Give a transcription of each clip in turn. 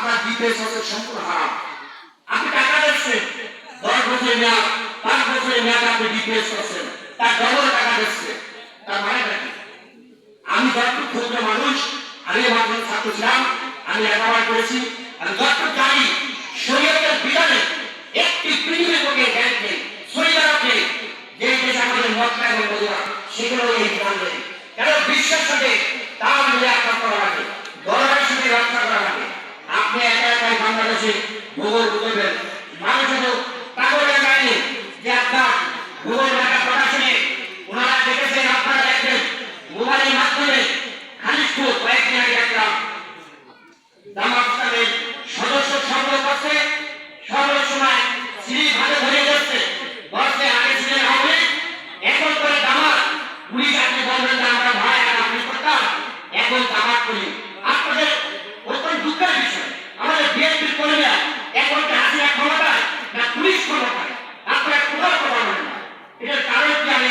আপনার ডিপিএস হচ্ছে সম্পূর্ণ হারাম। আপনি টাকা দিচ্ছেন, দশ বছরের মেয়াদ, পাঁচ বছরের মেয়াদ আপনি ডিপিএস করছেন। তার ডবল টাকা দিচ্ছে তার মানে কি? আমি যতটুকু ক্ষুদ্র মানুষ, আমি এই মাধ্যমিক ছাত্র ছিলাম, আমি লেখাপড়া করেছি, আমি যতটুকু জানি, শরীয়তের বিধানে একটি পৃথিবীর বুকে জ্ঞান নেই শরীয়ত নেই যে দেশ আমাদের মক্কা এবং মদিনা, সেগুলো এই বিধান নেই। কেন বিশ্বের সাথে তাল মিলে আপনার করা লাগে দলের সাথে রক্ষা করা লাগে আপনি একা একাই ভূগোল বুঝবেন। মানুষ পাগলের গায়ে যে আপনার ভূগোল লেখা প্রকাশনে ওনারা দেখেছেন আপনারা দেখবেন মোবাইলের মাধ্যমে খানিষ্ঠ কয়েকদিন আগে দেখলাম জামাত ইসলামের সদস্য সংগ্রহ করছে সর্বের সময় শ্রী ভাগে ধরে যাচ্ছে বলছে আগে ছিলেন হবে এখন করে জামাত পুলিশ আপনি বলবেন যে আমরা ভাই আর আপনি করতাম এখন জামাত করি আপনাদের অত্যন্ত দুঃখের বিষয় আমাদের বিএনপির কর্মীরা এখন কি হাসিনা ক্ষমতায় না পুলিশ ক্ষমতায় আপনারা কোথাও কথা বলেন না এটার কারণ কি আমি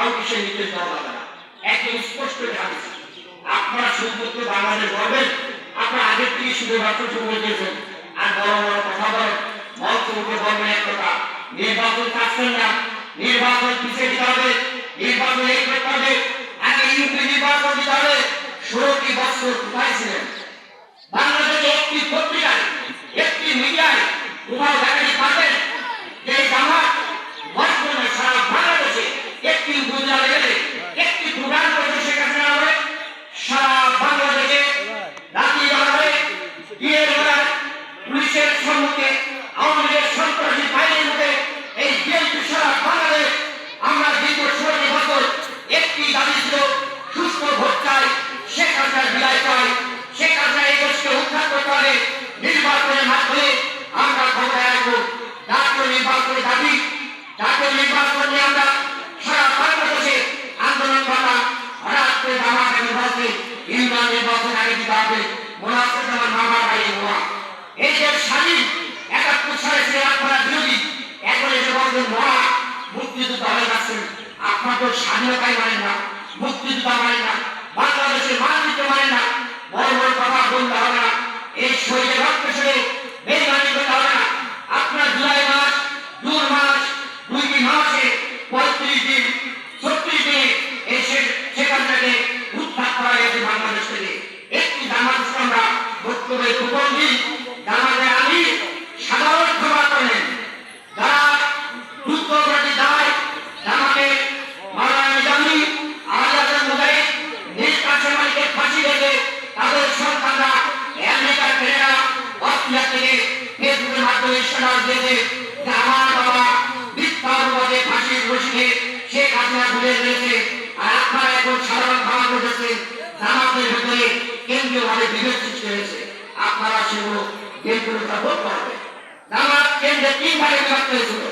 কাউকে সে নির্দেশ দেওয়া না একদম স্পষ্ট জানিস আপনারা শুধুমাত্র বাংলাদেশ গড়বেন আপনারা আগের থেকে শুধু মাত্র শুরু দিয়েছেন। আর বড় বড় কথা বলেন, মঞ্চ বলবেন এক কথা, নির্বাচন চাচ্ছেন না, নির্বাচন পিছিয়ে দিতে হবে, নির্বাচন এই করতে হবে। আগে ইউপি নির্বাচন দিতে হবে। ষোলোটি বছর কোথায় ছিলেন? বাংলাদেশে একটি পত্রিকায়, একটি মিডিয়ায় কোথাও দেখাতে পারবেন যে জামাত বর্তমানে সারা বাংলাদেশে একটি উপজেলা গেলে একটি প্রধান করেছে সেখানে হবে সারা বাংলাদেশে রাতি বাড়াবে বিয়ে বাড়ায় পুলিশের সম্মুখে আওয়ামী লীগের সন্ত্রাসী বাহিনীর মুখে এই বিএনপি সারা বাংলাদেশ আমরা দীর্ঘ ষোলোটি বছর একটি দাবি ছিল সুস্থ ভোট চাই শেখ হাসিনার বিদায় চাই শেখ হাসিনা এই দেশকে উদ্ধার করতে হবে নির্বাচনের মাধ্যমে আমরা ক্ষমতায় আসব জাতীয় নির্বাচনের দাবি জাতীয় নির্বাচন নিয়ে আমরা সারা বাংলাদেশে আন্দোলন করা হঠাৎ করে জামা কাপড় বলছে ইন্ডিয়া মনে হচ্ছে যে আমার মামার বাড়ি নোয়া এই যে স্বাধীন একাত্তর সালে সে আপনারা বিরোধী এখন এসে বলছেন মহা মুক্তিযুদ্ধ হয়ে যাচ্ছেন আপনার স্বাধীনতাই মানেন না, মুক্তিযুদ্ধ মানেন না বাংলাদেশের মানবিত্ব মানেন না বড় বড় কথা বলতে হবে না এই শরীরে রক্ত সরে বেইমানি করতে হবে না আপনার জুলাই মাস জুন মাস দুইটি মাসে পঁয়ত্রিশ দিন ছত্রিশ দিনে এসে সেখান থেকে উদ্ধার করা গেছে বাংলাদেশ থেকে একটি জামাত ইসলামরা প্রথম দিন জামাতে আমি সাধারণ ক্ষমা করেন যারা দুঃখপ্রতি দায় জামাতে মারানি জানি আজাদের মোবাইল নিজ কাছে মালিকের ফাঁসি রেখে তাদের সন্তানরা আমেরিকা কেনাডা অস্ট্রেলিয়া থেকে ফেসবুকের মাধ্যমে সৃষ্টি হয়েছে। আপনারা সেগুলো কেন্দ্রীয়তা ভোট করবেন নামাজ কেন্দ্রে তিন ভাগে বিভক্ত হয়েছিল।